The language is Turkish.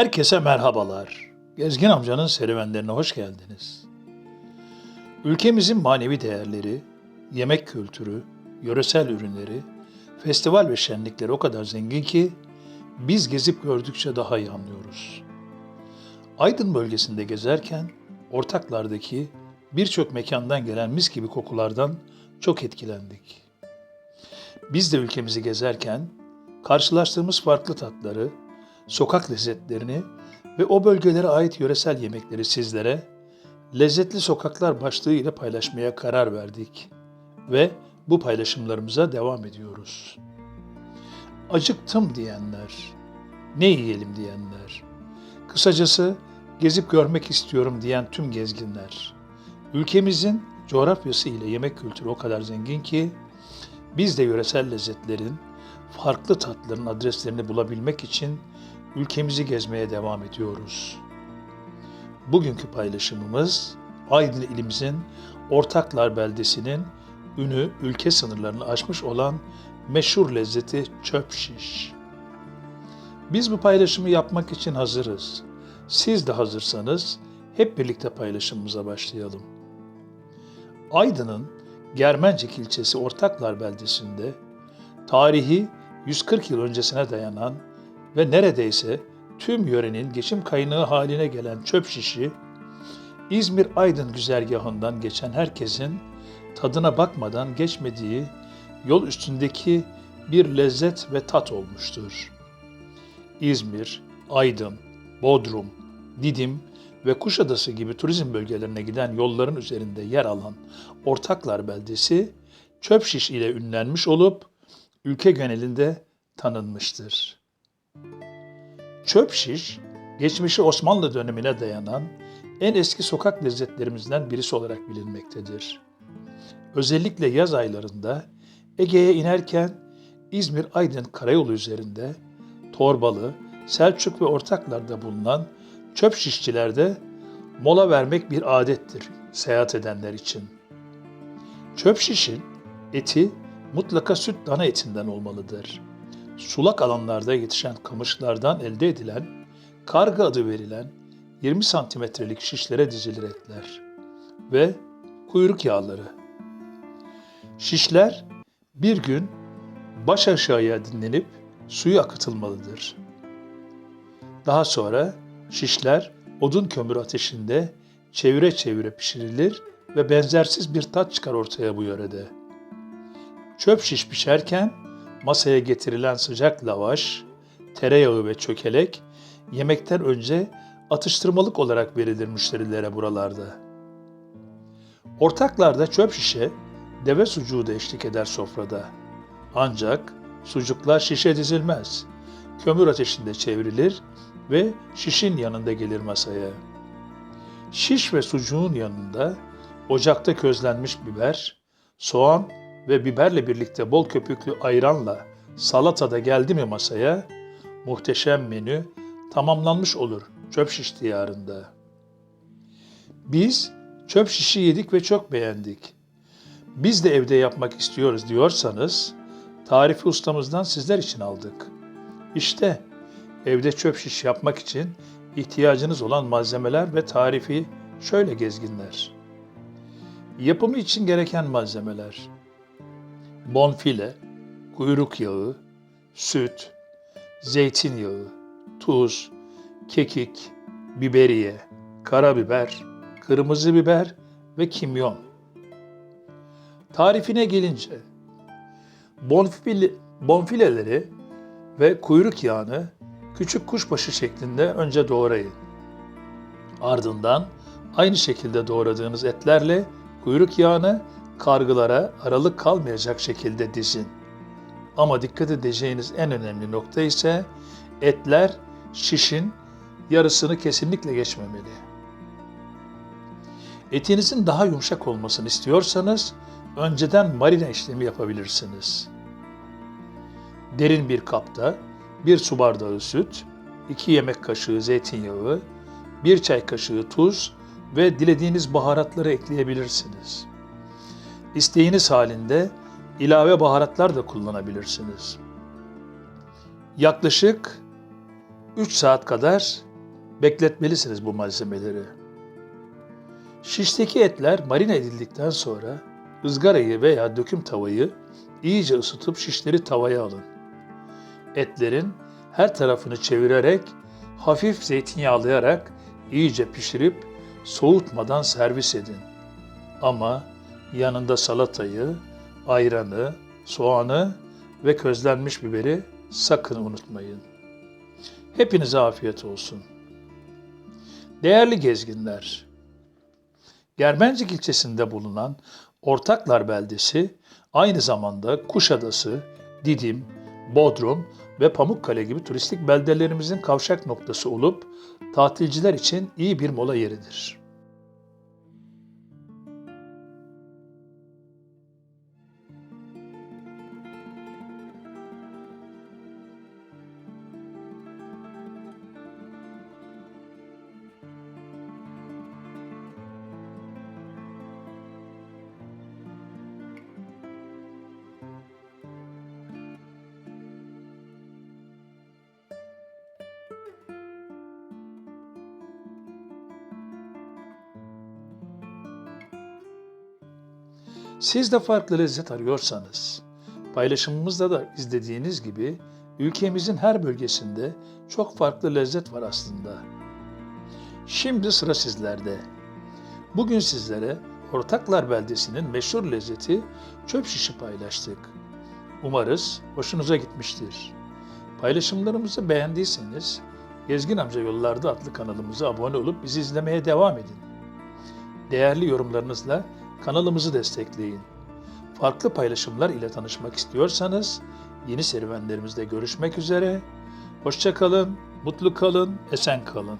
Herkese merhabalar. Gezgin amcanın serüvenlerine hoş geldiniz. Ülkemizin manevi değerleri, yemek kültürü, yöresel ürünleri, festival ve şenlikleri o kadar zengin ki biz gezip gördükçe daha iyi anlıyoruz. Aydın bölgesinde gezerken ortaklardaki birçok mekandan gelen mis gibi kokulardan çok etkilendik. Biz de ülkemizi gezerken karşılaştığımız farklı tatları, sokak lezzetlerini ve o bölgelere ait yöresel yemekleri sizlere Lezzetli Sokaklar başlığı ile paylaşmaya karar verdik ve bu paylaşımlarımıza devam ediyoruz. Acıktım diyenler, ne yiyelim diyenler, kısacası gezip görmek istiyorum diyen tüm gezginler. Ülkemizin coğrafyası ile yemek kültürü o kadar zengin ki biz de yöresel lezzetlerin, farklı tatların adreslerini bulabilmek için ülkemizi gezmeye devam ediyoruz. Bugünkü paylaşımımız Aydın ilimizin Ortaklar beldesinin ünü ülke sınırlarını aşmış olan meşhur lezzeti çöp şiş. Biz bu paylaşımı yapmak için hazırız. Siz de hazırsanız hep birlikte paylaşımımıza başlayalım. Aydın'ın Germencik ilçesi Ortaklar beldesinde tarihi 140 yıl öncesine dayanan ve neredeyse tüm yörenin geçim kaynağı haline gelen çöp şişi, İzmir-Aydın güzergahından geçen herkesin tadına bakmadan geçmediği yol üstündeki bir lezzet ve tat olmuştur. İzmir, Aydın, Bodrum, Didim ve Kuşadası gibi turizm bölgelerine giden yolların üzerinde yer alan Ortaklar beldesi çöp şiş ile ünlenmiş olup ülke genelinde tanınmıştır. Çöp şiş, geçmişi Osmanlı dönemine dayanan en eski sokak lezzetlerimizden birisi olarak bilinmektedir. Özellikle yaz aylarında Ege'ye inerken İzmir-Aydın karayolu üzerinde Torbalı, Selçuk ve Ortaklar'da bulunan çöp şişçilerde mola vermek bir adettir seyahat edenler için. Çöp şişin eti mutlaka süt dana etinden olmalıdır. Sulak alanlarda yetişen kamışlardan elde edilen karga adı verilen 20 santimetrelik şişlere dizilir etler ve kuyruk yağları. Şişler bir gün baş aşağıya dinlenip suyu akıtılmalıdır. Daha sonra şişler odun kömür ateşinde çevire çevire pişirilir ve benzersiz bir tat çıkar ortaya bu yörede. Çöp şiş pişerken masaya getirilen sıcak lavaş, tereyağı ve çökelek yemekten önce atıştırmalık olarak verilir müşterilere buralarda. Ortaklarda çöp şişe, deve sucuğu da eşlik eder sofrada. Ancak sucuklar şişe dizilmez. Kömür ateşinde çevrilir ve şişin yanında gelir masaya. Şiş ve sucuğun yanında ocakta közlenmiş biber, soğan ve biberle birlikte bol köpüklü ayranla salata da geldi mi masaya, muhteşem menü tamamlanmış olur çöp şiş diyarında. Biz çöp şişi yedik ve çok beğendik. Biz de evde yapmak istiyoruz diyorsanız tarifi ustamızdan sizler için aldık. İşte evde çöp şiş yapmak için ihtiyacınız olan malzemeler ve tarifi şöyle gezginler. Yapımı için gereken malzemeler bonfile, kuyruk yağı, süt, zeytinyağı, tuz, kekik, biberiye, karabiber, kırmızı biber ve kimyon. Tarifine gelince bonfile, bonfileleri ve kuyruk yağını küçük kuşbaşı şeklinde önce doğrayın. Ardından aynı şekilde doğradığınız etlerle kuyruk yağını kargılara aralık kalmayacak şekilde dizin. Ama dikkat edeceğiniz en önemli nokta ise etler şişin yarısını kesinlikle geçmemeli. Etinizin daha yumuşak olmasını istiyorsanız önceden marine işlemi yapabilirsiniz. Derin bir kapta bir su bardağı süt, 2 yemek kaşığı zeytinyağı, 1 çay kaşığı tuz ve dilediğiniz baharatları ekleyebilirsiniz. İsteğiniz halinde ilave baharatlar da kullanabilirsiniz. Yaklaşık 3 saat kadar bekletmelisiniz bu malzemeleri. Şişteki etler marine edildikten sonra ızgarayı veya döküm tavayı iyice ısıtıp şişleri tavaya alın. Etlerin her tarafını çevirerek hafif zeytinyağlayarak iyice pişirip soğutmadan servis edin. Ama yanında salatayı, ayranı, soğanı ve közlenmiş biberi sakın unutmayın. Hepinize afiyet olsun. Değerli gezginler, Germencik ilçesinde bulunan Ortaklar beldesi aynı zamanda Kuşadası, Didim, Bodrum ve Pamukkale gibi turistik beldelerimizin kavşak noktası olup tatilciler için iyi bir mola yeridir. Siz de farklı lezzet arıyorsanız, paylaşımımızda da izlediğiniz gibi ülkemizin her bölgesinde çok farklı lezzet var aslında. Şimdi sıra sizlerde. Bugün sizlere Ortaklar beldesinin meşhur lezzeti çöp şişi paylaştık. Umarız hoşunuza gitmiştir. Paylaşımlarımızı beğendiyseniz Gezgin Amca Yollarda adlı kanalımıza abone olup bizi izlemeye devam edin. Değerli yorumlarınızla kanalımızı destekleyin. Farklı paylaşımlar ile tanışmak istiyorsanız yeni serüvenlerimizde görüşmek üzere. Hoşça kalın, mutlu kalın, esen kalın.